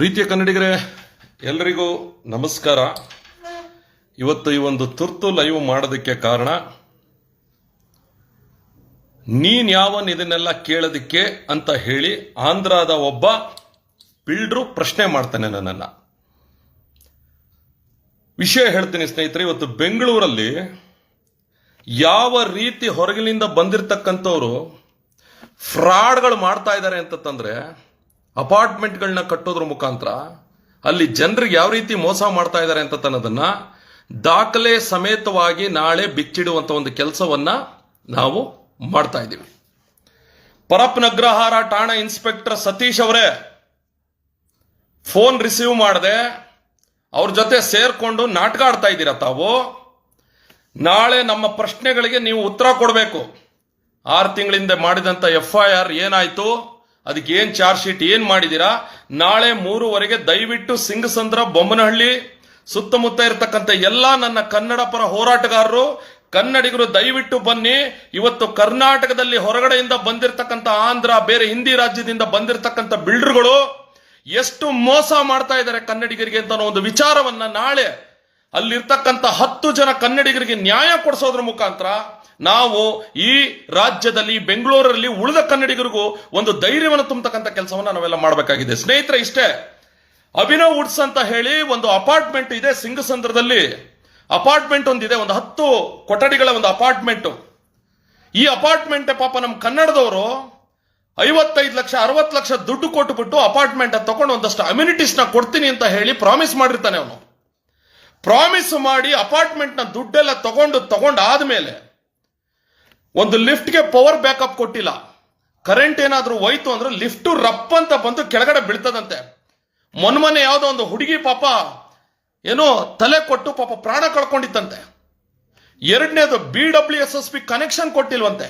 ಪ್ರೀತಿಯ ಕನ್ನಡಿಗರೇ, ಎಲ್ಲರಿಗೂ ನಮಸ್ಕಾರ. ಇವತ್ತು ಈ ಒಂದು ತುರ್ತು ಲೈವ್ ಮಾಡೋದಕ್ಕೆ ಕಾರಣ, ನೀನ್ ಯಾವನ್ ಇದನ್ನೆಲ್ಲ ಕೇಳೋದಕ್ಕೆ ಅಂತ ಹೇಳಿ ಆಂಧ್ರದ ಒಬ್ಬ ಬಿಲ್ಡ್ರು ಪ್ರಶ್ನೆ ಮಾಡ್ತಾನೆ ನನ್ನನ್ನು. ವಿಷಯ ಹೇಳ್ತೀನಿ ಸ್ನೇಹಿತರೆ, ಇವತ್ತು ಬೆಂಗಳೂರಲ್ಲಿ ಯಾವ ರೀತಿ ಹೊರಗಿನಿಂದ ಬಂದಿರತಕ್ಕಂಥವ್ರು ಫ್ರಾಡ್ಗಳು ಮಾಡ್ತಾ ಇದ್ದಾರೆ ಅಂತಂದ್ರೆ ಅಪಾರ್ಟ್ಮೆಂಟ್ಗಳನ್ನ ಕಟ್ಟೋದ್ರ ಮುಖಾಂತರ ಅಲ್ಲಿ ಜನರಿಗೆ ಯಾವ ರೀತಿ ಮೋಸ ಮಾಡ್ತಾ ಇದ್ದಾರೆ ಅಂತ ತನ್ನದನ್ನ ದಾಖಲೆ ಸಮೇತವಾಗಿ ನಾಳೆ ಬಿಚ್ಚಿಡುವಂತ ಒಂದು ಕೆಲಸವನ್ನ ನಾವು ಮಾಡ್ತಾ ಇದ್ದೀವಿ. ಪರಪ್ನಗ್ರಹಾರ ಠಾಣಾ ಇನ್ಸ್ಪೆಕ್ಟರ್ ಸತೀಶ್ ಅವರೇ ಫೋನ್ ರಿಸೀವ್ ಮಾಡದೆ, ಅವ್ರ ಜೊತೆ ಸೇರ್ಕೊಂಡು ನಾಟಕ ಆಡ್ತಾ ಇದ್ದೀರಾ ತಾವು? ನಾಳೆ ನಮ್ಮ ಪ್ರಶ್ನೆಗಳಿಗೆ ನೀವು ಉತ್ತರ ಕೊಡಬೇಕು. ಆರು ತಿಂಗಳಿಂದ ಮಾಡಿದಂಥ ಎಫ್ ಐ ಆರ್ ಏನಾಯ್ತು? ಅದಕ್ಕೆ ಏನ್ ಚಾರ್ಜ್ ಶೀಟ್ ಏನ್ ಮಾಡಿದೀರಾ? ನಾಳೆ ಮೂರುವರೆಗೆ ದಯವಿಟ್ಟು ಸಿಂಗಸಂದ್ರ ಬೊಮ್ಮನಹಳ್ಳಿ, ಸುತ್ತಮುತ್ತ ಇರತಕ್ಕಂಥ ಎಲ್ಲ ನನ್ನ ಕನ್ನಡ ಪರ ಹೋರಾಟಗಾರರು, ಕನ್ನಡಿಗರು ದಯವಿಟ್ಟು ಬನ್ನಿ. ಇವತ್ತು ಕರ್ನಾಟಕದಲ್ಲಿ ಹೊರಗಡೆಯಿಂದ ಬಂದಿರತಕ್ಕಂಥ ಆಂಧ್ರ, ಬೇರೆ ಹಿಂದಿ ರಾಜ್ಯದಿಂದ ಬಂದಿರತಕ್ಕಂಥ ಬಿಲ್ಡರ್ಗಳು ಎಷ್ಟು ಮೋಸ ಮಾಡ್ತಾ ಇದ್ದಾರೆ ಕನ್ನಡಿಗರಿಗೆ ಅಂತ ಒಂದು ವಿಚಾರವನ್ನ ನಾಳೆ ಅಲ್ಲಿರ್ತಕ್ಕಂಥ ಹತ್ತು ಜನ ಕನ್ನಡಿಗರಿಗೆ ನ್ಯಾಯ ಕೊಡಿಸೋದ್ರ ಮುಖಾಂತರ ನಾವು ಈ ರಾಜ್ಯದಲ್ಲಿ, ಬೆಂಗಳೂರಲ್ಲಿ ಉಳಿದ ಕನ್ನಡಿಗರಿಗೂ ಒಂದು ಧೈರ್ಯವನ್ನು ತುಂಬತಕ್ಕಂಥ ಕೆಲಸವನ್ನು ನಾವೆಲ್ಲ ಮಾಡಬೇಕಾಗಿದೆ. ಸ್ನೇಹಿತರೆ, ಇಷ್ಟೇ. ಅಭಿನವ್ ವುಡ್ಸ್ ಅಂತ ಹೇಳಿ ಒಂದು ಅಪಾರ್ಟ್ಮೆಂಟ್ ಇದೆ ಸಿಂಗಸಂದ್ರದಲ್ಲಿ. ಅಪಾರ್ಟ್ಮೆಂಟ್ ಒಂದಿದೆ, ಒಂದು ಹತ್ತು ಕೊಠಡಿಗಳ ಒಂದು ಅಪಾರ್ಟ್ಮೆಂಟ್. ಈ ಅಪಾರ್ಟ್ಮೆಂಟ್ ಪಾಪ ನಮ್ಮ ಕನ್ನಡದವರು ಐವತ್ತೈದು ಲಕ್ಷ, ಅರವತ್ತು ಲಕ್ಷ ದುಡ್ಡು ಕೊಟ್ಟುಬಿಟ್ಟು ಅಪಾರ್ಟ್ಮೆಂಟ್ ತಗೊಂಡು ಒಂದಷ್ಟು ಅಮ್ಯುನಿಟೀಸ್ನ ಕೊಡ್ತೀನಿ ಅಂತ ಹೇಳಿ ಪ್ರಾಮಿಸ್ ಮಾಡಿರ್ತಾನೆ ಅವನು. ಪ್ರಾಮಿಸ್ ಮಾಡಿ ಅಪಾರ್ಟ್ಮೆಂಟ್ನ ದುಡ್ಡೆಲ್ಲ ತಗೊಂಡು ತಗೊಂಡು ಆದ್ಮೇಲೆ ಒಂದು ಲಿಫ್ಟ್ಗೆ ಪವರ್ ಬ್ಯಾಕಪ್ ಕೊಟ್ಟಿಲ್ಲ. ಕರೆಂಟ್ ಏನಾದರೂ ಹೋಯ್ತು ಅಂದ್ರೆ ಲಿಫ್ಟ್ ರಪ್ ಅಂತ ಬಂದು ಕೆಳಗಡೆ ಬೀಳ್ತದಂತೆ. ಮೊನ್ಮೊನ್ನೆ ಯಾವುದೋ ಒಂದು ಹುಡುಗಿ ಪಾಪ ಏನೋ ತಲೆ ಕೊಟ್ಟು ಪಾಪ ಪ್ರಾಣ ಕಳ್ಕೊಂಡಿತ್ತಂತೆ. ಎರಡನೇದು B W S S P connection ಕೊಟ್ಟಿಲ್ವಂತೆ.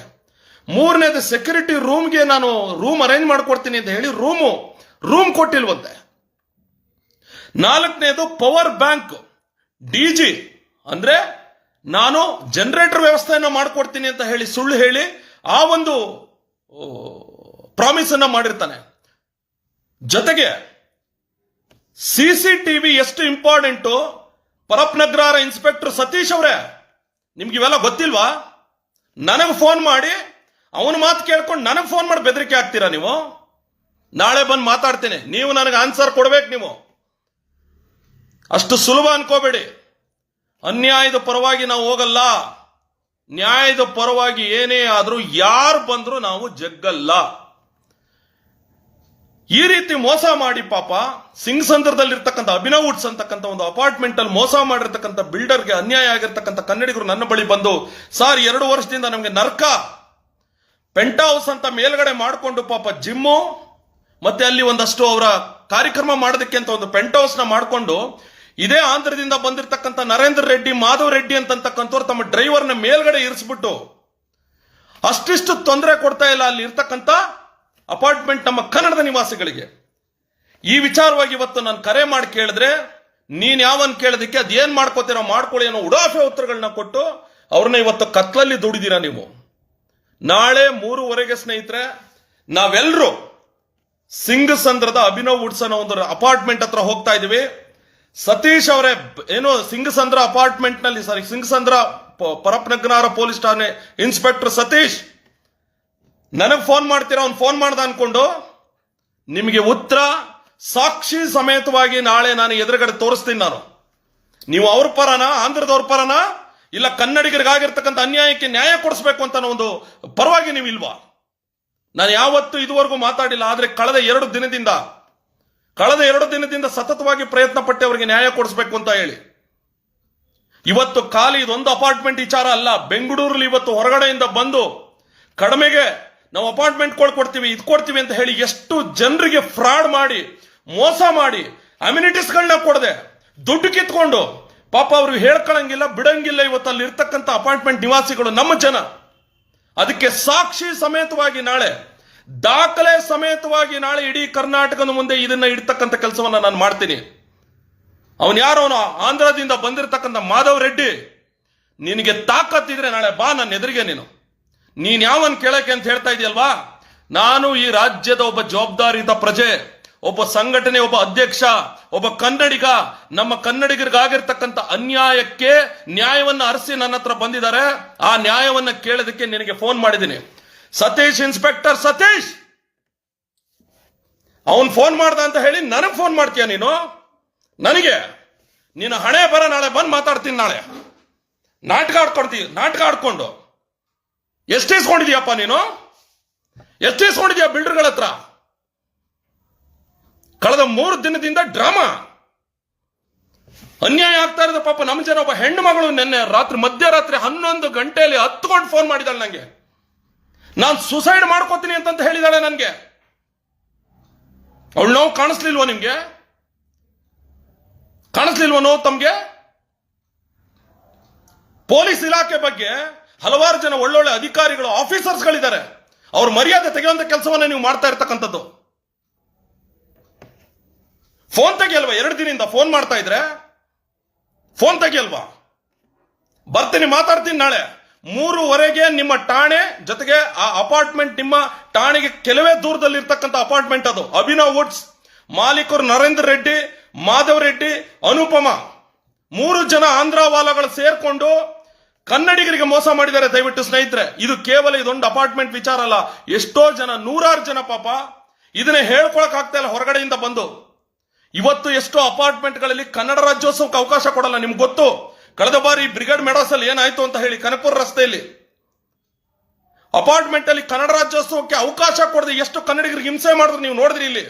ಮೂರನೇದು ಸೆಕ್ಯೂರಿಟಿ ರೂಮ್ಗೆ ನಾನು ರೂಮ್ ಅರೇಂಜ್ ಮಾಡ್ಕೊಡ್ತೀನಿ ಅಂತ ಹೇಳಿ ರೂಮು ರೂಮ್ ಕೊಟ್ಟಿಲ್ವಂತೆ. ನಾಲ್ಕನೇದು ಪವರ್ ಬ್ಯಾಂಕ್ ಡಿ ಜಿ ಅಂದ್ರೆ ನಾನು ಜನರೇಟರ್ ವ್ಯವಸ್ಥೆಯನ್ನು ಮಾಡಿಕೊಡ್ತೀನಿ ಅಂತ ಹೇಳಿ ಸುಳ್ಳು ಹೇಳಿ ಆ ಒಂದು ಪ್ರಾಮಿಸ್ ಅನ್ನ ಮಾಡಿರ್ತಾನೆ. ಜೊತೆಗೆ ಸಿ ಸಿ ಟಿವಿ ಎಷ್ಟು ಇಂಪಾರ್ಟೆಂಟು ಪರಪ್ನಗ್ರಹಾರ ಇನ್ಸ್ಪೆಕ್ಟರ್ ಸತೀಶ್ ಅವರೇ ನಿಮ್ಗೆ ಇವೆಲ್ಲ ಗೊತ್ತಿಲ್ವಾ? ನನಗೆ ಫೋನ್ ಮಾಡಿ, ಅವನ ಮಾತು ಕೇಳ್ಕೊಂಡು ನನಗೆ ಫೋನ್ ಮಾಡಿ ಬೆದರಿಕೆ ಆಗ್ತೀರಾ ನೀವು? ನಾಳೆ ಬಂದು ಮಾತಾಡ್ತೀನಿ. ನೀವು ನನಗೆ ಆನ್ಸರ್ ಕೊಡ್ಬೇಕು ನೀವು. ಅಷ್ಟು ಸುಲಭ ಅನ್ಕೋಬೇಡಿ. ಅನ್ಯಾಯದ ಪರವಾಗಿ ನಾವು ಹೋಗಲ್ಲ. ನ್ಯಾಯದ ಪರವಾಗಿ ಏನೇ ಆದರೂ ಯಾರು ಬಂದರೂ ನಾವು ಜಗ್ಗಲ್ಲ. ಈ ರೀತಿ ಮೋಸ ಮಾಡಿ ಪಾಪ ಸಿಂಗ್ ಸಂದರ್ಭದಲ್ಲಿರ್ತಕ್ಕಂಥ ಅಭಿನವ್ ವುಡ್ಸ್ ಅಂತಕ್ಕಂಥ ಒಂದು ಅಪಾರ್ಟ್ಮೆಂಟ್ ಅಲ್ಲಿ ಮೋಸ ಮಾಡಿರ್ತಕ್ಕಂಥ ಬಿಲ್ಡರ್ಗೆ ಅನ್ಯಾಯ ಆಗಿರ್ತಕ್ಕಂಥ ಕನ್ನಡಿಗರು ನನ್ನ ಬಳಿ ಬಂದು, ಸಾರ್, ಎರಡು ವರ್ಷದಿಂದ ನಮಗೆ ನರ್ಕ. ಪೆಂಟ್ ಹೌಸ್ ಅಂತ ಮೇಲ್ಗಡೆ ಮಾಡಿಕೊಂಡು ಪಾಪ ಜಿಮ್ಮು, ಮತ್ತೆ ಅಲ್ಲಿ ಒಂದಷ್ಟು ಅವರ ಕಾರ್ಯಕ್ರಮ ಮಾಡೋದಕ್ಕೆ ಅಂತ ಒಂದು ಪೆಂಟ್ ಹೌಸ್ನ ಮಾಡಿಕೊಂಡು ಇದೇ ಆಂಧ್ರದಿಂದ ಬಂದಿರತಕ್ಕಂಥ ನರೇಂದ್ರ ರೆಡ್ಡಿ, ಮಾಧವ್ ರೆಡ್ಡಿ ಅಂತಕ್ಕಂಥವ್ರು ತಮ್ಮ ಡ್ರೈವರ್ನ ಮೇಲ್ಗಡೆ ಇರಿಸ್ಬಿಟ್ಟು ಅಷ್ಟಿಷ್ಟು ತೊಂದರೆ ಕೊಡ್ತಾ ಇಲ್ಲ ಅಲ್ಲಿ ಇರ್ತಕ್ಕಂಥ ಅಪಾರ್ಟ್ಮೆಂಟ್ ನಮ್ಮ ಕನ್ನಡದ ನಿವಾಸಿಗಳಿಗೆ. ಈ ವಿಚಾರವಾಗಿ ಇವತ್ತು ನಾನು ಕರೆ ಮಾಡಿ ಕೇಳಿದ್ರೆ, ನೀನ್ ಯಾವನ್ ಕೇಳೋದಕ್ಕೆ ಅದೇನ್ ಮಾಡ್ಕೋತೀರೋ ಮಾಡ್ಕೊಳ್ಳಿ ಅನ್ನೋ ಉಡಾಫೆ ಉತ್ತರಗಳನ್ನ ಕೊಟ್ಟು ಅವ್ರನ್ನ ಇವತ್ತು ಕತ್ಲಲ್ಲಿ ದುಡಿದೀರಾ ನೀವು. ನಾಳೆ ಮೂರುವರೆಗೆ ಸ್ನೇಹಿತರೆ ನಾವೆಲ್ಲರೂ ಸಿಂಗಸಂದ್ರದ ಅಭಿನವ್ ಉಡ್ಸನ ಒಂದು ಅಪಾರ್ಟ್ಮೆಂಟ್ ಹತ್ರ ಹೋಗ್ತಾ ಇದೀವಿ. ಸತೀಶ್ ಅವರೇ, ಏನು ಸಿಂಗಸಂದ್ರ ಅಪಾರ್ಟ್ಮೆಂಟ್ನಲ್ಲಿ ಸಾರಿ, ಸಿಂಗಸಂದ್ರ ಪರಪ್ನಗ್ನಾರ ಪೊಲೀಸ್ ಠಾಣೆ ಇನ್ಸ್ಪೆಕ್ಟರ್ ಸತೀಶ್, ನನಗೆ ಫೋನ್ ಮಾಡ್ತೀರಾ, ಅವ್ನು ಫೋನ್ ಮಾಡ್ದ ಅನ್ಕೊಂಡು, ನಿಮಗೆ ಉತ್ತರ, ಸಾಕ್ಷಿ ಸಮೇತವಾಗಿ ನಾಳೆ ನಾನು ಎದುರುಗಡೆ ತೋರಿಸ್ತೀನಿ ನಾನು. ನೀವು ಅವ್ರ ಪರನ, ಆಂಧ್ರದವ್ರ ಪರನ, ಇಲ್ಲ ಕನ್ನಡಿಗರಿಗಾಗಿರ್ತಕ್ಕಂಥ ಅನ್ಯಾಯಕ್ಕೆ ನ್ಯಾಯ ಕೊಡಿಸ್ಬೇಕು ಅಂತ ಒಂದು ಪರವಾಗಿ ನೀವು ಇಲ್ವಾ ನಾನು ಯಾವತ್ತೂ ಇದುವರೆಗೂ ಮಾತಾಡಿಲ್ಲ, ಆದ್ರೆ ಕಳೆದ ಎರಡು ದಿನದಿಂದ ಕಳೆದ ಎರಡು ದಿನದಿಂದ ಸತತವಾಗಿ ಪ್ರಯತ್ನ ಪಟ್ಟೆ ಅವರಿಗೆ ನ್ಯಾಯ ಕೊಡಿಸ್ಬೇಕು ಅಂತ ಹೇಳಿ. ಇವತ್ತು ಖಾಲಿ ಇದೊಂದು ಅಪಾರ್ಟ್ಮೆಂಟ್ ವಿಚಾರ ಅಲ್ಲ. ಬೆಂಗಳೂರಲ್ಲಿ ಇವತ್ತು ಹೊರಗಡೆಯಿಂದ ಬಂದು ಕಡಿಮೆಗೆ ನಾವು ಅಪಾರ್ಟ್ಮೆಂಟ್ ಕೊಡ್ತೀವಿ, ಇದು ಕೊಡ್ತೀವಿ ಅಂತ ಹೇಳಿ ಎಷ್ಟು ಜನರಿಗೆ ಫ್ರಾಡ್ ಮಾಡಿ, ಮೋಸ ಮಾಡಿ ಅಮ್ಯುನಿಟೀಸ್ಗಳನ್ನ ಕೊಡದೆ, ದುಡ್ಡು ಕಿತ್ಕೊಂಡು ಪಾಪ ಅವ್ರಿಗೆ ಹೇಳ್ಕೊಳಂಗಿಲ್ಲ, ಬಿಡಂಗಿಲ್ಲ ಇವತ್ತು ಅಲ್ಲಿ ಇರ್ತಕ್ಕಂಥ ಅಪಾರ್ಟ್ಮೆಂಟ್ ನಿವಾಸಿಗಳು ನಮ್ಮ ಜನ. ಅದಕ್ಕೆ ಸಾಕ್ಷಿ ಸಮೇತವಾಗಿ ನಾಳೆ ದಾಖಲೆ ಸಮೇತವಾಗಿ ನಾಳೆ ಇಡೀ ಕರ್ನಾಟಕದ ಮುಂದೆ ಇದನ್ನ ಇಡ್ತಕ್ಕಂಥ ಕೆಲಸವನ್ನ ನಾನು ಮಾಡ್ತೀನಿ. ಅವನು ಯಾರು? ಅವನು ಆಂಧ್ರದಿಂದ ಬಂದಿರತಕ್ಕಂಥ ಮಾಧವ್ ರೆಡ್ಡಿ. ನಿನಗೆ ತಾಕತ್ತಿದ್ರೆ ನಾಳೆ ಬಾ, ನನ್ನ ಎದುರಿಗೆ ನೀನು. ನೀನ್ ಯಾವನ್ ಕೇಳಕ್ಕೆ ಅಂತ ಹೇಳ್ತಾ ಇದೆಯಲ್ವಾ? ನಾನು ಈ ರಾಜ್ಯದ ಒಬ್ಬ ಜವಾಬ್ದಾರಿಯುತ ಪ್ರಜೆ, ಒಬ್ಬ ಸಂಘಟನೆ, ಒಬ್ಬ ಅಧ್ಯಕ್ಷ, ಒಬ್ಬ ಕನ್ನಡಿಗ. ನಮ್ಮ ಕನ್ನಡಿಗರಿಗಾಗಿರ್ತಕ್ಕಂಥ ಅನ್ಯಾಯಕ್ಕೆ ನ್ಯಾಯವನ್ನ ಅರಸಿ ನನ್ನ ಹತ್ರ ಬಂದಿದ್ದಾರೆ. ಆ ನ್ಯಾಯವನ್ನ ಕೇಳೋದಕ್ಕೆ ನಿನಗೆ ಫೋನ್ ಮಾಡಿದ್ದೀನಿ. ಸತೀಶ್ ಇನ್ಸ್ಪೆಕ್ಟರ್ ಸತೀಶ್! ಅವನ್ ಫೋನ್ ಮಾಡ್ದ ಅಂತ ಹೇಳಿ ನನಗೆ ಫೋನ್ ಮಾಡ್ತೀಯ ನೀನು? ನನಗೆ? ನಿನ್ನ ಹಣೆ ಬರ ನಾಳೆ ಬಂದು ಮಾತಾಡ್ತೀನಿ ನಾಳೆ. ನಾಟಕ ಆಡ್ಕೊಡ್ತೀವಿ ನಾಟಕ ಆಡ್ಕೊಂಡು. ಎಷ್ಟು ಇಸ್ಕೊಂಡಿದ್ಯಪ್ಪ ನೀನು? ಎಷ್ಟು ಇಸ್ಕೊಂಡಿದ್ಯಾ ಬಿಲ್ಡರ್ಗಳ ಹತ್ರ? ಕಳೆದ ಮೂರು ದಿನದಿಂದ ಡ್ರಾಮಾ. ಅನ್ಯಾಯ ಆಗ್ತಾ ಇರೋದು ಪಾಪ ನಮ್ಮ ಜನ ಒಬ್ಬ ಹೆಣ್ಣು ಮಗಳು ನಿನ್ನೆ ರಾತ್ರಿ ಮಧ್ಯರಾತ್ರಿ ಹನ್ನೊಂದು ಗಂಟೆಯಲ್ಲಿ ಹತ್ಕೊಂಡು ಫೋನ್ ಮಾಡಿದಾಳೆ ನನಗೆ ನಾನು ಸುಸೈಡ್ ಮಾಡ್ಕೋತೀನಿ ಅಂತಂತ ಹೇಳಿದಾಳೆ ನನಗೆ. ಅವಳು ನೋವು ಕಾಣಿಸ್ಲಿಲ್ವಾ ನಿಮ್ಗೆ? ಕಾಣಿಸ್ಲಿಲ್ವೋ ನೋವು ತಮ್ಗೆ? ಪೊಲೀಸ್ ಇಲಾಖೆ ಬಗ್ಗೆ ಹಲವಾರು ಜನ ಒಳ್ಳೊಳ್ಳೆ ಅಧಿಕಾರಿಗಳು ಆಫೀಸರ್ಸ್ಗಳಿದ್ದಾರೆ ಅವ್ರ ಮರ್ಯಾದೆ ತೆಗೆಯುವಂತ ಕೆಲಸವನ್ನ ನೀವು ಮಾಡ್ತಾ ಇರ್ತಕ್ಕಂಥದ್ದು. ಫೋನ್ ತೆಗಿಯಲ್ವಾ? ಎರಡು ದಿನದಿಂದ ಫೋನ್ ಮಾಡ್ತಾ ಇದ್ರೆ? ಫೋನ್ ತೆಗಿಯಲ್ವಾ? ಬರ್ತೀನಿ, ಮಾತಾಡ್ತೀನಿ ನಾಳೆ. ಮೂರುವರೆಗೆ ನಿಮ್ಮ ಠಾಣೆ ಜೊತೆಗೆ ಆ ಅಪಾರ್ಟ್ಮೆಂಟ್ ನಿಮ್ಮ ಠಾಣೆಗೆ ಕೆಲವೇ ದೂರದಲ್ಲಿ ಇರ್ತಕ್ಕಂಥ ಅಪಾರ್ಟ್ಮೆಂಟ್ ಅದು. ಅಭಿನವ್ ವುಡ್ಸ್, ಮಾಲೀಕರು ನರೇಂದ್ರ ರೆಡ್ಡಿ, ಮಾಧವ್ ರೆಡ್ಡಿ, ಅನುಪಮ. ಮೂರು ಜನ ಆಂಧ್ರವಾಲಗಳು ಸೇರ್ಕೊಂಡು ಕನ್ನಡಿಗರಿಗೆ ಮೋಸ ಮಾಡಿದ್ದಾರೆ ದಯವಿಟ್ಟು ಸ್ನೇಹಿತರೆ. ಇದು ಕೇವಲ ಇದೊಂದು ಅಪಾರ್ಟ್ಮೆಂಟ್ ವಿಚಾರ ಅಲ್ಲ. ಎಷ್ಟೋ ಜನ, ನೂರಾರು ಜನ ಪಾಪ ಇದನ್ನೇ ಹೇಳ್ಕೊಳಕ್ ಆಗ್ತಾ ಇಲ್ಲ, ಹೊರಗಡೆಯಿಂದ ಬಂದು. ಇವತ್ತು ಎಷ್ಟೋ ಅಪಾರ್ಟ್ಮೆಂಟ್ಗಳಲ್ಲಿ ಕನ್ನಡ ರಾಜ್ಯೋತ್ಸವಕ್ಕೆ ಅವಕಾಶ ಕೊಡಲ್ಲ, ನಿಮ್ಗೆ ಗೊತ್ತು? ಕಳೆದ ಬಾರಿ ಬ್ರಿಗೇಡ್ ಮೆಡಾಸ್ ಅಲ್ಲಿ ಏನಾಯ್ತು ಅಂತ ಹೇಳಿ ಕನಕಪುರ ರಸ್ತೆಯಲ್ಲಿ. ಅಪಾರ್ಟ್ಮೆಂಟ್ ಅಲ್ಲಿ ಕನ್ನಡ ರಾಜ್ಯೋತ್ಸವಕ್ಕೆ ಅವಕಾಶ ಕೊಡದೆ ಎಷ್ಟು ಕನ್ನಡಿಗರಿಗೆ ಹಿಂಸೆ ಮಾಡಿದ್ರು ನೀವು ನೋಡಿದ್ರಿ ಇಲ್ಲಿ?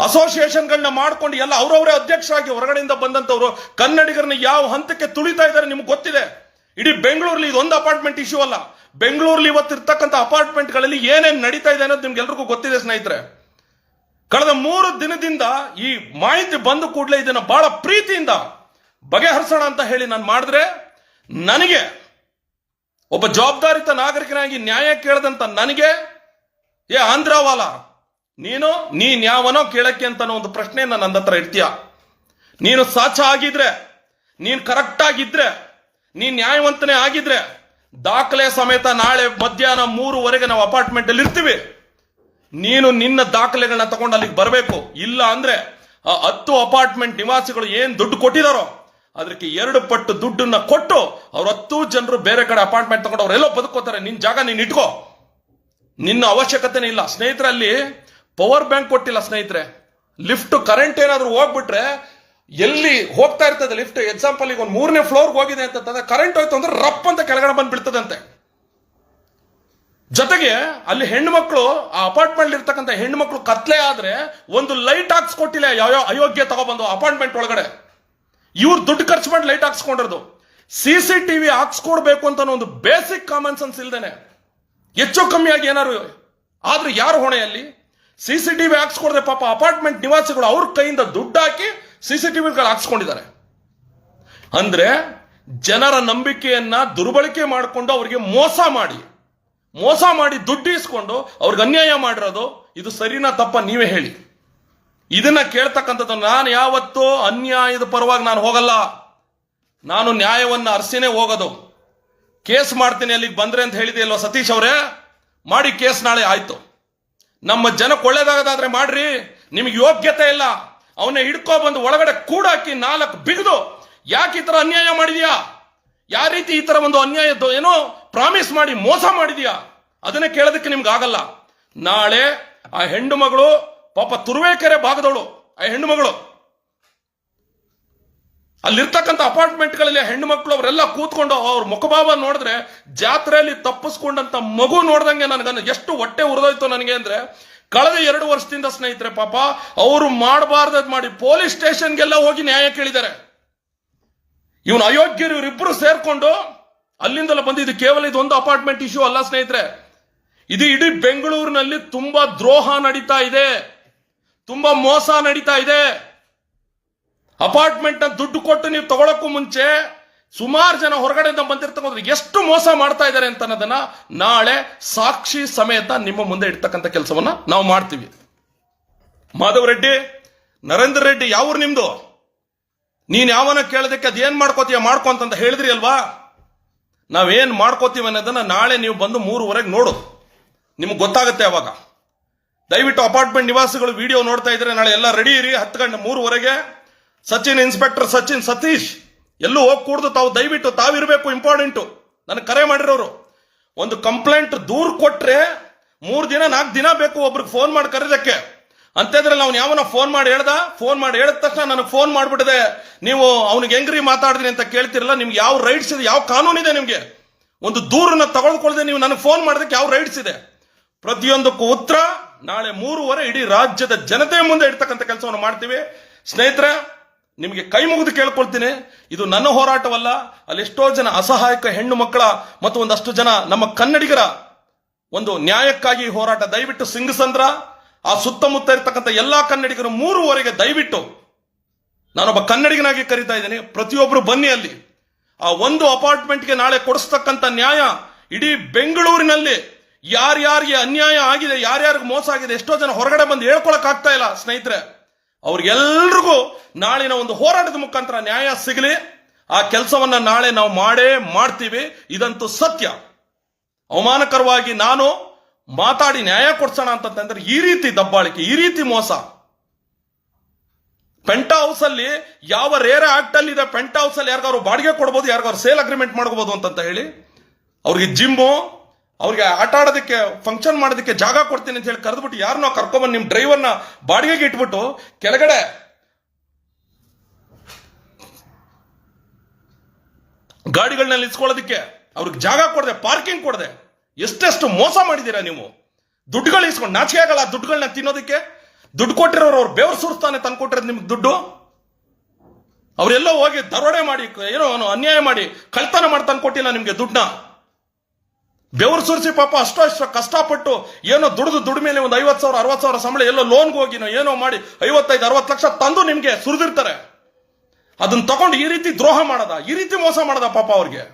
ಅಸೋಸಿಯೇಷನ್ಗಳನ್ನ ಮಾಡ್ಕೊಂಡು ಎಲ್ಲ ಅವರವರೇ ಅಧ್ಯಕ್ಷರಾಗಿ ಹೊರಗಡೆಯಿಂದ ಬಂದಂತವರು ಕನ್ನಡಿಗರನ್ನ ಯಾವ ಹಂತಕ್ಕೆ ತುಳಿತಾ ಇದ್ದಾರೆ ನಿಮ್ಗೆ ಗೊತ್ತಿದೆ? ಇಡೀ ಬೆಂಗಳೂರಲ್ಲಿ ಇದೊಂದು ಅಪಾರ್ಟ್ಮೆಂಟ್ ಇಶ್ಯೂ ಅಲ್ಲ. ಬೆಂಗಳೂರಲ್ಲಿ ಇವತ್ತು ಇರ್ತಕ್ಕಂಥ ಅಪಾರ್ಟ್ಮೆಂಟ್ಗಳಲ್ಲಿ ಏನೇನು ನಡೀತಾ ಇದೆ ಅನ್ನೋದು ನಿಮ್ಗೆಲ್ರಿಗೂ ಗೊತ್ತಿದೆ ಸ್ನೇಹಿತರೆ. ಕಳೆದ ಮೂರು ದಿನದಿಂದ ಈ ಮಾಹಿತಿ ಬಂದ ಕೂಡಲೇ ಇದನ್ನ ಬಹಳ ಪ್ರೀತಿಯಿಂದ ಬಗೆಹರಿಸೋಣ ಅಂತ ಹೇಳಿ ನಾನು ಮಾಡಿದ್ರೆ ನನಗೆ ಒಬ್ಬ ಜವಾಬ್ದಾರಿತ ನಾಗರಿಕನಾಗಿ ನ್ಯಾಯ ಕೇಳದಂತ ನನಗೆ, ಏ ಆಂಧ್ರವಾಲ, ನೀನು ನೀ ಯಾವನೋ ಕೇಳಕ್ಕೆ ಅಂತ ಒಂದು ಪ್ರಶ್ನೆ ನನ್ನ ಹತ್ರ ಇರ್ತೀಯ ನೀನು ಸಾಚ ಆಗಿದ್ರೆ, ನೀನು ಕರೆಕ್ಟ್ ಆಗಿದ್ರೆ, ನೀನ್ ನ್ಯಾಯವಂತನೇ ಆಗಿದ್ರೆ, ದಾಖಲೆ ಸಮೇತ ನಾಳೆ ಮಧ್ಯಾಹ್ನ ಮೂರುವರೆಗೆ ನಾವು ಅಪಾರ್ಟ್ಮೆಂಟ್ ಅಲ್ಲಿ ಇರ್ತೀವಿ. ನೀನು ನಿನ್ನ ದಾಖಲೆಗಳನ್ನ ತಗೊಂಡು ಅಲ್ಲಿಗೆ ಬರಬೇಕು. ಇಲ್ಲ ಅಂದ್ರೆ ಆ ಹತ್ತು ಅಪಾರ್ಟ್ಮೆಂಟ್ ನಿವಾಸಿಗಳು ಏನ್ ದುಡ್ಡು ಕೊಟ್ಟಿದಾರೋ ಅದಕ್ಕೆ ಎರಡು ಪಟ್ಟು ದುಡ್ಡನ್ನ ಕೊಟ್ಟು ಅವ್ರ ಹತ್ತು ಜನರು ಬೇರೆ ಕಡೆ ಅಪಾರ್ಟ್ಮೆಂಟ್ ತಗೊಂಡು ಅವರೆಲ್ಲೋ ಬದುಕೋತಾರೆ ನಿನ್ ಜಾಗ ನೀನ್ ಇಟ್ಕೋ. ನಿನ್ನ ಅವಶ್ಯಕತೆನೇ ಇಲ್ಲ. ಸ್ನೇಹಿತರಲ್ಲಿ ಪವರ್ ಬ್ಯಾಂಕ್ ಕೊಟ್ಟಿಲ್ಲ ಸ್ನೇಹಿತರೆ. ಲಿಫ್ಟ್, ಕರೆಂಟ್ ಏನಾದರೂ ಹೋಗ್ಬಿಟ್ರೆ ಎಲ್ಲಿ ಹೋಗ್ತಾ ಇರ್ತದೆ ಲಿಫ್ಟ್? ಎಕ್ಸಾಂಪಲ್ ಈಗ ಒಂದು ಮೂರನೇ ಫ್ಲೋರ್ಗೆ ಹೋಗಿದೆ ಅಂತಂದ್ರೆ ಕರೆಂಟ್ ಹೋಯ್ತು ಅಂದ್ರೆ ರಪ್ ಅಂತ ಕೆಳಗಡೆ ಬಂದ್ಬಿಡ್ತದಂತೆ. ಜೊತೆಗೆ ಅಲ್ಲಿ ಹೆಣ್ಮಕ್ಳು, ಆ ಅಪಾರ್ಟ್ಮೆಂಟ್ ಇರ್ತಕ್ಕಂಥ ಹೆಣ್ಮಕ್ಳು ಕತ್ಲೆ ಆದ್ರೆ ಒಂದು ಲೈಟ್ ಹಾಕ್ಸ್ಕೊಟ್ಟಿಲ್ಲ ಯಾವ್ಯಾವ ಅಯೋಗ್ಯ ತಗೊಬಂದು ಅಪಾರ್ಟ್ಮೆಂಟ್ ಒಳಗಡೆ. ಇವ್ರು ದುಡ್ಡು ಖರ್ಚು ಮಾಡಿ ಲೈಟ್ ಹಾಕ್ಸ್ಕೊಂಡಿರೋದು. ಸಿ ಸಿ ಟಿ ವಿ ಹಾಕ್ಸ್ಕೊಡ್ಬೇಕು ಅಂತ ಒಂದು ಬೇಸಿಕ್ ಕಾಮನ್ ಸೆನ್ಸ್ ಇಲ್ದೇನೆ. ಹೆಚ್ಚು ಕಮ್ಮಿಯಾಗಿ ಏನಾರು ಆದ್ರೆ ಯಾರು ಹೊಣೆಯಲ್ಲಿ? ಸಿ ಸಿ ಟಿ ವಿ ಹಾಕ್ಸ್ಕೊಡ್ದೆ ಪಾಪ ಅಪಾರ್ಟ್ಮೆಂಟ್ ನಿವಾಸಿಗಳು ಅವ್ರ ಕೈಯಿಂದ ದುಡ್ಡು ಹಾಕಿ ಸಿ ಸಿ ಟಿ ವಿಗಳು ಹಾಕ್ಸ್ಕೊಂಡಿದ್ದಾರೆ. ಅಂದ್ರೆ ಜನರ ನಂಬಿಕೆಯನ್ನ ದುರ್ಬಳಕೆ ಮಾಡಿಕೊಂಡು ಅವರಿಗೆ ಮೋಸ ಮಾಡಿ. ಮೋಸ ಮಾಡಿ ದುಡ್ಡು ಇಸ್ಕೊಂಡು ಅವ್ರಿಗೆ ಅನ್ಯಾಯ ಮಾಡಿರೋದು, ಇದು ಸರಿನಾ ತಪ್ಪ ನೀವೇ ಹೇಳಿ. ಇದನ್ನ ಕೇಳ್ತಕ್ಕಂಥದ್ದು ನಾನು ಯಾವತ್ತೂ ಅನ್ಯಾಯದ ಪರವಾಗಿ ನಾನು ಹೋಗಲ್ಲ. ನಾನು ನ್ಯಾಯವನ್ನು ಅರ್ಸಿನೇ ಹೋಗೋದು. ಕೇಸ್ ಮಾಡ್ತೀನಿ ಅಲ್ಲಿಗೆ ಬಂದ್ರೆ ಅಂತ ಹೇಳಿದೆ ಅಲ್ವಾ ಸತೀಶ್ ಅವರೇ? ಮಾಡಿ ಕೇಸ್ ನಾಳೆ ಆಯ್ತು. ನಮ್ಮ ಜನಕ್ಕೆ ಒಳ್ಳೇದಾಗದಾದ್ರೆ ಮಾಡ್ರಿ. ನಿಮಗೆ ಯೋಗ್ಯತೆ ಇಲ್ಲ. ಅವನ್ನ ಹಿಡ್ಕೊ ಬಂದು ಒಳಗಡೆ ಕೂಡಾಕಿ ನಾಲ್ಕು ಬಿಗಿದು ಯಾಕೆ ಈ ತರ ಅನ್ಯಾಯ ಮಾಡಿದ್ಯಾ? ಯಾವ ರೀತಿ ಈ ತರ ಒಂದು ಅನ್ಯಾಯ ಏನೋ ಪ್ರಾಮಿಸ್ ಮಾಡಿ ಮೋಸ ಮಾಡಿದ್ಯಾ? ಅದನ್ನೇ ಕೇಳೋದಕ್ಕೆ ನಿಮ್ಗೆ ಆಗಲ್ಲ. ನಾಳೆ ಆ ಹೆಣ್ಣು ಮಗಳು ಪಾಪ ತುರುವೇಕೆರೆ ಭಾಗದವಳು, ಆ ಹೆಣ್ಣು ಮಗಳು. ಅಲ್ಲಿರ್ತಕ್ಕಂಥ ಅಪಾರ್ಟ್ಮೆಂಟ್ಗಳಲ್ಲಿ ಹೆಣ್ಣು ಮಕ್ಕಳು ಅವರೆಲ್ಲ ಕೂತ್ಕೊಂಡು ಅವ್ರ ಮುಖಭಾವ ನೋಡಿದ್ರೆ, ಜಾತ್ರೆಯಲ್ಲಿ ತಪ್ಪಿಸ್ಕೊಂಡಂತ ಮಗು ನೋಡ್ದಂಗೆ ನನಗನ್ನು ಎಷ್ಟು ಹೊಟ್ಟೆ ಉರಿದೋಯ್ತು ನನಗೆ ಅಂದ್ರೆ, ಕಳೆದ ಎರಡು ವರ್ಷದಿಂದ ಸ್ನೇಹಿತರೆ ಪಾಪ, ಅವರು ಮಾಡಬಾರ್ದದ್ ಮಾಡಿ ಪೊಲೀಸ್ ಸ್ಟೇಷನ್ಗೆಲ್ಲ ಹೋಗಿ ನ್ಯಾಯ ಕೇಳಿದ್ದಾರೆ. ಇವನು ಅಯೋಗ್ಯರು ಇವರಿಬ್ಬರು ಸೇರ್ಕೊಂಡು ಅಲ್ಲಿಂದಲೇ ಬಂದಿದ್ದು ಕೇವಲ ಇದೊಂದು ಅಪಾರ್ಟ್ಮೆಂಟ್ ಇಶ್ಯೂ ಅಲ್ಲ ಸ್ನೇಹಿತರೆ. ಇದು ಇಡೀ ಬೆಂಗಳೂರಿನಲ್ಲಿ ತುಂಬಾ ದ್ರೋಹ ನಡೀತಾ ಇದೆ. ತುಂಬಾ ಮೋಸ ನಡೀತಾ ಇದೆ. ಅಪಾರ್ಟ್ಮೆಂಟ್ನ ದುಡ್ಡು ಕೊಟ್ಟು ನೀವು ತಗೊಳಕ್ಕೂ ಮುಂಚೆ ಸುಮಾರು ಜನ ಹೊರಗಡೆಯಿಂದ ಬಂದಿರ್ತಕ್ಕಂಥ ಎಷ್ಟು ಮೋಸ ಮಾಡ್ತಾ ಇದ್ದಾರೆ ಅಂತ ಅನ್ನೋದನ್ನ ನಾಳೆ ಸಾಕ್ಷಿ ಸಮೇತ ನಿಮ್ಮ ಮುಂದೆ ಇಡ್ತಕ್ಕಂಥ ಕೆಲಸವನ್ನ ನಾವು ಮಾಡ್ತೀವಿ. ಮಾಧವ್ ರೆಡ್ಡಿ, ನರೇಂದ್ರ ರೆಡ್ಡಿ, ಯಾವ ಊರು ನಿಮ್ದು? ನೀನ್ ಯಾವನ ಕೇಳೋದಕ್ಕೆ ಅದೇನ್ ಮಾಡ್ಕೋತೀಯ ಮಾಡ್ಕೊ ಅಂತ ಹೇಳಿದ್ರಿ ಅಲ್ವಾ? ನಾವೇನ್ ಮಾಡ್ಕೋತೀವಿ ಅನ್ನೋದನ್ನ ನಾಳೆ ನೀವು ಬಂದು ಮೂರುವರೆಗೆ ನೋಡು ನಿಮ್ಗೆ ಗೊತ್ತಾಗುತ್ತೆ ಅವಾಗ ದಯವಿಟ್ಟು ಅಪಾರ್ಟ್ಮೆಂಟ್ ನಿವಾಸಿಗಳು ವಿಡಿಯೋ ನೋಡ್ತಾ ಇದ್ರೆ ನಾಳೆ ಎಲ್ಲ ರೆಡಿ ಇರಿ. ಹತ್ತು ಗಂಟೆ ಮೂರುವರೆಗೆ ಸಚಿನ್ ಇನ್ಸ್ಪೆಕ್ಟರ್ ಸಚಿನ್, ಸತೀಶ್ ಎಲ್ಲೂ ಹೋಗಿ ಕೂಡ್ದು ತಾವು ದಯವಿಟ್ಟು ತಾವಿರಬೇಕು ಇಂಪಾರ್ಟೆಂಟು ನನಗೆ ಕರೆ ಮಾಡಿರೋರು. ಒಂದು ಕಂಪ್ಲೇಂಟ್ ದೂರ್ ಕೊಟ್ರೆ ಮೂರು ದಿನ, ನಾಲ್ಕು ದಿನ ಬೇಕು ಒಬ್ರಿಗೆ ಫೋನ್ ಮಾಡಿ ಕರೆದಕ್ಕೆ ಅಂತಂದ್ರೆ ಅವ್ನು ಯಾವನ ಫೋನ್ ಮಾಡಿ ಹೇಳ್ದ? ಫೋನ್ ಮಾಡಿ ಹೇಳಿದ ತಕ್ಷಣ ನನಗೆ ಫೋನ್ ಮಾಡಿಬಿಟ್ಟಿದೆ. ನೀವು ಅವ್ನಿಗೆ ಹೆಂಗ್ರಿ ಮಾತಾಡಿದ್ರಿ ಅಂತ ಕೇಳ್ತಿರಲ್ಲ, ನಿಮ್ಗೆ ಯಾವ ರೈಟ್ಸ್ ಇದೆ, ಯಾವ ಕಾನೂನಿದೆ ನಿಮಗೆ? ಒಂದು ದೂರನ್ನ ತಗೊಳ್ಕೊಳ್ದೆ ನೀವು ನನಗೆ ಫೋನ್ ಮಾಡೋದಕ್ಕೆ ಯಾವ ರೈಟ್ಸ್ ಇದೆ? ಪ್ರತಿಯೊಂದಕ್ಕೂ ಉತ್ತರ ನಾಳೆ ಮೂರುವರೆ ಇಡೀ ರಾಜ್ಯದ ಜನತೆ ಮುಂದೆ ಇಡ್ತಕ್ಕಂಥ ಕೆಲಸವನ್ನು ಮಾಡ್ತೀವಿ. ಸ್ನೇಹಿತರೆ, ನಿಮಗೆ ಕೈ ಮುಗಿದು ಕೇಳ್ಕೊಳ್ತೀನಿ. ಇದು ನನ್ನ ಹೋರಾಟವಲ್ಲ, ಅಲ್ಲಿ ಎಷ್ಟೋ ಜನ ಅಸಹಾಯಕ ಹೆಣ್ಣು ಮಕ್ಕಳ ಮತ್ತು ಒಂದಷ್ಟು ಜನ ನಮ್ಮ ಕನ್ನಡಿಗರ ಒಂದು ನ್ಯಾಯಕ್ಕಾಗಿ ಹೋರಾಟ. ದಯವಿಟ್ಟು ಸಿಂಗಸಂದ್ರ, ಆ ಸುತ್ತಮುತ್ತ ಇರ್ತಕ್ಕಂಥ ಎಲ್ಲಾ ಕನ್ನಡಿಗರು ಮೂರುವರೆಗೆ ದಯವಿಟ್ಟು ನಾನೊಬ್ಬ ಕನ್ನಡಿಗನಾಗಿ ಕರಿತಾ ಇದ್ದೀನಿ. ಪ್ರತಿಯೊಬ್ಬರು ಬನ್ನಿ ಅಲ್ಲಿ. ಆ ಒಂದು ಅಪಾರ್ಟ್ಮೆಂಟ್ಗೆ ನಾಳೆ ಕೊಡಿಸ್ತಕ್ಕಂಥ ನ್ಯಾಯ ಇಡೀ ಬೆಂಗಳೂರಿನಲ್ಲಿ ಯಾರ್ಯಾರಿಗೆ ಅನ್ಯಾಯ ಆಗಿದೆ, ಯಾರ್ಯಾರಿಗೆ ಮೋಸ ಆಗಿದೆ, ಎಷ್ಟೋ ಜನ ಹೊರಗಡೆ ಬಂದು ಹೇಳ್ಕೊಳಕ್ ಆಗ್ತಾ ಇಲ್ಲ, ಸ್ನೇಹಿತರೆ. ಅವ್ರಿಗೆಲ್ರಿಗೂ ನಾಳಿನ ಒಂದು ಹೋರಾಟದ ಮುಖಾಂತರ ನ್ಯಾಯ ಸಿಗಲಿ. ಆ ಕೆಲಸವನ್ನ ನಾಳೆ ನಾವು ಮಾಡೇ ಮಾಡ್ತೀವಿ. ಇದಂತೂ ಸತ್ಯ. ಅವಮಾನಕರವಾಗಿ ನಾನು ಮಾತಾಡಿ ನ್ಯಾಯ ಕೊಡ್ಸೋಣ ಅಂತಂದ್ರೆ ಈ ರೀತಿ ದಬ್ಬಾಳಿಕೆ, ಈ ರೀತಿ ಮೋಸ. ಪೆಂಟ್ ಹೌಸ್ ಅಲ್ಲಿ ಯಾವ ರೇರ್ ಆಕ್ಟ್ ಅಲ್ಲಿ ಇದೆ ಪೆಂಟ್ ಹೌಸ್ ಅಲ್ಲಿ ಯಾರಿಗಾರು ಬಾಡಿಗೆ ಕೊಡ್ಬೋದು ಯಾರಿಗಾರು ಸೇಲ್ ಅಗ್ರಿಮೆಂಟ್ ಮಾಡ್ಕೋಬಹುದು ಅಂತ ಹೇಳಿ, ಅವ್ರಿಗೆ ಜಿಮ್ಮು ಅವ್ರಿಗೆ ಆಟ ಆಡೋದಕ್ಕೆ ಫಂಕ್ಷನ್ ಮಾಡೋದಕ್ಕೆ ಜಾಗ ಕೊಡ್ತೀನಿ ಅಂತ ಹೇಳಿ ಕರೆದ್ಬಿಟ್ಟು ಯಾರನ್ನೋ ಕರ್ಕೊಂಬಂದು ನಿಮ್ಮ ಡ್ರೈವರ್ನ ಬಾಡಿಗೆಗೆ ಇಟ್ಬಿಟ್ಟು ಕೆಳಗಡೆ ಗಾಡಿಗಳನ್ನ ಇಸ್ಕೊಳ್ಳೋದಕ್ಕೆ ಅವ್ರಿಗೆ ಜಾಗ ಕೊಡದೆ ಪಾರ್ಕಿಂಗ್ ಕೊಡದೆ. ಎಷ್ಟೆಷ್ಟು ಮೋಸ ಮಾಡಿದ್ದೀರಾ ನೀವು? ದುಡ್ಡುಗಳು ಇಸ್ಕೊಂಡು, ನಾಚಿಕೆ ಆಗಲ್ಲ ದುಡ್ಡುಗಳನ್ನ ತಿನ್ನೋದಕ್ಕೆ? ದುಡ್ಡು ಕೊಟ್ಟಿರೋರು ಅವ್ರು ಬೆವರು ಸುರಿಸ್ತಾನೆ ತಂದ್ಕೊಟ್ಟಿರೋದು ನಿಮ್ಗೆ ದುಡ್ಡು? ಅವರೆಲ್ಲ ಹೋಗಿ ದರೋಡೆ ಮಾಡಿ, ಏನೋ ಅನ್ಯಾಯ ಮಾಡಿ ಕಳ್ತನ ಮಾಡಿ ತಂದು ಕೊಟ್ಟಿಲ್ಲ ನಿಮಗೆ ದುಡ್ಡನ್ನ? ಬೆವರು ಸುರಿಸಿ ಪಾಪ ಅಷ್ಟು ಅಷ್ಟು ಕಷ್ಟಪಟ್ಟು ಏನೋ ದುಡಿದು ದುಡ್ಡು ಮೇಲೆ ಒಂದು ಐವತ್ತು ಸಾವಿರ, ಅರವತ್ತು ಸಾವಿರ ಸಂಬಳ ಎಲ್ಲೋ ಲೋನ್ಗೆ ಹೋಗಿನೋ ಏನೋ ಮಾಡಿ ಐವತ್ತೈದು, ಅರವತ್ತು ಲಕ್ಷ ತಂದು ನಿಮಗೆ ಸುರಿದಿರ್ತಾರೆ. ಅದನ್ನ ತಗೊಂಡು ಈ ರೀತಿ ದ್ರೋಹ ಮಾಡದ, ಈ ರೀತಿ ಮೋಸ ಮಾಡದ ಪಾಪ ಅವ್ರಿಗೆ.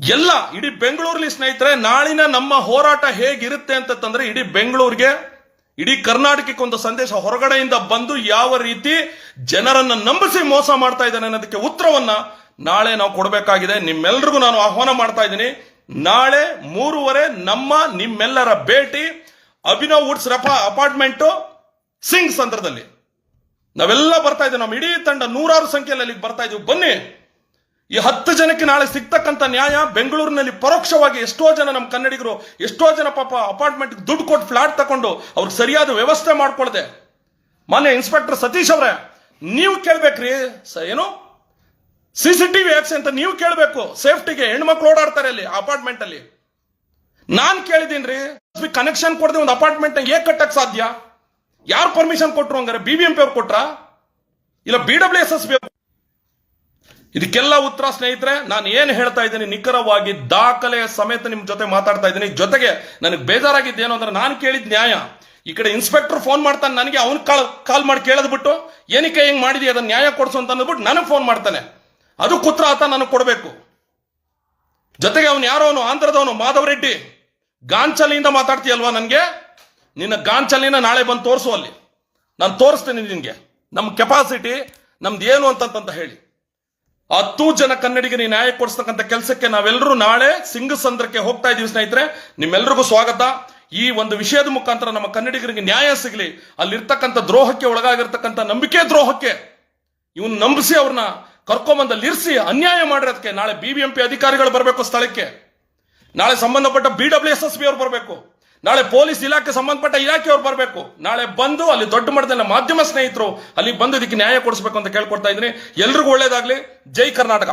ಎಲ್ಲ, ಇಡೀ ಬೆಂಗಳೂರಲ್ಲಿ ಸ್ನೇಹಿತರೆ, ನಾಳಿನ ನಮ್ಮ ಹೋರಾಟ ಹೇಗಿರುತ್ತೆ ಅಂತಂದ್ರೆ ಇಡೀ ಬೆಂಗಳೂರಿಗೆ, ಇಡೀ ಕರ್ನಾಟಕಕ್ಕೆ ಒಂದು ಸಂದೇಶ ಹೊರಗಡೆಯಿಂದ ಬಂದು ಯಾವ ರೀತಿ ಜನರನ್ನ ನಂಬಿಸಿ ಮೋಸ ಮಾಡ್ತಾ ಇದ್ದಾನೆ ಅನ್ನೋದಕ್ಕೆ ಉತ್ತರವನ್ನ ನಾಳೆ ನಾವು ಕೊಡಬೇಕಾಗಿದೆ. ನಿಮ್ಮೆಲ್ರಿಗೂ ನಾನು ಆಹ್ವಾನ ಮಾಡ್ತಾ ಇದ್ದೀನಿ. ನಾಳೆ ಮೂರುವರೆ ನಮ್ಮ ನಿಮ್ಮೆಲ್ಲರ ಭೇಟಿ ಅಭಿನವ್ ವುಡ್ಸ್ ರಫ ಅಪಾರ್ಟ್ಮೆಂಟು ಸಿಂಗ್ ಸಂದ್ರದಲ್ಲಿ. ನಾವೆಲ್ಲ ಬರ್ತಾ ಇದ್ದೀವಿ. ನಮ್ಮ ಇಡೀ ತಂಡ ನೂರಾರು ಸಂಖ್ಯೆಯಲ್ಲಿ ಅಲ್ಲಿಗೆ ಬರ್ತಾ ಇದೀವಿ ಬನ್ನಿ. ಈ ಹತ್ತು ಜನಕ್ಕೆ ನಾಳೆ ಸಿಗ್ತಕ್ಕಂಥ ನ್ಯಾಯ ಬೆಂಗಳೂರಿನಲ್ಲಿ ಪರೋಕ್ಷವಾಗಿ ಎಷ್ಟೋ ಜನ ನಮ್ಮ ಕನ್ನಡಿಗರು, ಎಷ್ಟೋ ಜನ ಪಾಪ ಅಪಾರ್ಟ್ಮೆಂಟ್ ದುಡ್ಡು ಕೊಟ್ಟು ಫ್ಲಾಟ್ ತಗೊಂಡು ಅವ್ರಿಗೆ ಸರಿಯಾದ ವ್ಯವಸ್ಥೆ ಮಾಡ್ಕೊಳ್ದೆ. ಮಾನ್ಯ ಇನ್ಸ್ಪೆಕ್ಟರ್ ಸತೀಶ್ ಅವರೇ, ನೀವು ಕೇಳ್ಬೇಕ್ರಿ. ಸ- ಏನು? ಸಿ ಸಿ ಟಿವಿ ಅಂತ ನೀವು ಕೇಳಬೇಕು. ಸೇಫ್ಟಿಗೆ ಹೆಣ್ಮಕ್ಳು ಓಡಾಡ್ತಾರೆ ಅಲ್ಲಿ ಅಪಾರ್ಟ್ಮೆಂಟ್ ಅಲ್ಲಿ. ನಾನ್ ಕೇಳಿದೀನ್ರಿ ಕನೆಕ್ಷನ್ ಕೊಡದೆ ಒಂದು ಅಪಾರ್ಟ್ಮೆಂಟ್ ಹೇಗೆ ಕಟ್ಟಕ್ ಸಾಧ್ಯ? ಯಾರು ಪರ್ಮಿಷನ್ ಕೊಟ್ರು ಹಂಗಾರೆ? ಬಿ ಬಿ ಎಂ ಪಿ ಅವ್ರು ಕೊಟ್ರ? ಇಲ್ಲ B W S S B ಇದಕ್ಕೆಲ್ಲ ಉತ್ತರ ಸ್ನೇಹಿತರೆ, ನಾನು ಏನು ಹೇಳ್ತಾ ಇದ್ದೀನಿ, ನಿಖರವಾಗಿ ದಾಖಲೆಯ ಸಮೇತ ನಿಮ್ ಜೊತೆ ಮಾತಾಡ್ತಾ ಇದ್ದೀನಿ. ಜೊತೆಗೆ ನನಗೆ ಬೇಜಾರಾಗಿದ್ದೇನು ಅಂದ್ರೆ ನಾನು ಕೇಳಿದ ನ್ಯಾಯ. ಈ ಕಡೆ ಇನ್ಸ್ಪೆಕ್ಟರ್ ಫೋನ್ ಮಾಡ್ತಾನೆ, ನನಗೆ ಅವ್ನು ಕಾಲ್ ಕಾಲ್ ಮಾಡಿ ಕೇಳದ್ಬಿಟ್ಟು, ಏನಕ್ಕೆ ಹೆಂಗ್ ಮಾಡಿದಿ ಅದನ್ನ ನ್ಯಾಯ ಕೊಡ್ಸು ಅಂತ ಅಂದ್ಬಿಟ್ಟು ನನಗೆ ಫೋನ್ ಮಾಡ್ತಾನೆ. ಅದು ಕುತ್ರ ಆತ ನನಗೆ ಕೊಡಬೇಕು. ಜೊತೆಗೆ ಅವನು ಯಾರೋ ಅವನು ಆಂಧ್ರದವನು ಮಾಧವ್ ರೆಡ್ಡಿ ಗಾಂಚಲಿಯಿಂದ ಮಾತಾಡ್ತೀಯಲ್ವಾ ನನಗೆ? ನಿನ್ನ ಗಾಂಚಲಿನ ನಾಳೆ ಬಂದು ತೋರಿಸು ಅಲ್ಲಿ. ನಾನು ತೋರಿಸ್ತೀನಿ ನಿನಗೆ. ನಮ್ಮ ಕೆಪಾಸಿಟಿ ನಮ್ದು ಏನು ಅಂತಂತ ಹೇಳಿ. ಹತ್ತು ಜನ ಕನ್ನಡಿಗರಿಗೆ ನ್ಯಾಯ ಕೊಡಿಸ್ತಕ್ಕಂಥ ಕೆಲಸಕ್ಕೆ ನಾವೆಲ್ಲರೂ ನಾಳೆ ಸಿಂಗಸಂದ್ರಕ್ಕೆ ಹೋಗ್ತಾ ಇದ್ದೀವಿ ಸ್ನೇಹಿತರೆ. ನಿಮ್ಮೆಲ್ಲರಿಗೂ ಸ್ವಾಗತ. ಈ ಒಂದು ವಿಷಯದ ಮುಖಾಂತರ ನಮ್ಮ ಕನ್ನಡಿಗರಿಗೆ ನ್ಯಾಯ ಸಿಗಲಿ. ಅಲ್ಲಿರ್ತಕ್ಕಂಥ ದ್ರೋಹಕ್ಕೆ ಒಳಗಾಗಿರ್ತಕ್ಕಂಥ ನಂಬಿಕೆ ದ್ರೋಹಕ್ಕೆ ಇವನ್ ನಂಬಿಸಿ ಅವ್ರನ್ನ ಕರ್ಕೊಂಬಂದ ಇರಿಸಿ ಅನ್ಯಾಯ ಮಾಡಿರೋದಕ್ಕೆ ನಾಳೆ ಬಿಬಿಎಂಪಿ ಅಧಿಕಾರಿಗಳು ಬರಬೇಕು ಸ್ಥಳಕ್ಕೆ. ನಾಳೆ ಸಂಬಂಧಪಟ್ಟ B W S S B ಅವ್ರು ಬರಬೇಕು. ನಾಳೆ ಪೊಲೀಸ್ ಇಲಾಖೆ ಸಂಬಂಧಪಟ್ಟ ಇಲಾಖೆಯವರು ಬರಬೇಕು. ನಾಳೆ ಬಂದು ಅಲ್ಲಿ ದೊಡ್ಡ ಮಟ್ಟದಲ್ಲಿ ಮಾಧ್ಯಮ ಸ್ನೇಹಿತರು ಅಲ್ಲಿ ಬಂದು ಇದಕ್ಕೆ ನ್ಯಾಯ ಕೊಡಿಸ್ಬೇಕು ಅಂತ ಕೇಳ್ಕೊಡ್ತಾ ಇದ್ದೀನಿ. ಎಲ್ರಿಗೂ ಒಳ್ಳೇದಾಗಲಿ. ಜೈ ಕರ್ನಾಟಕ.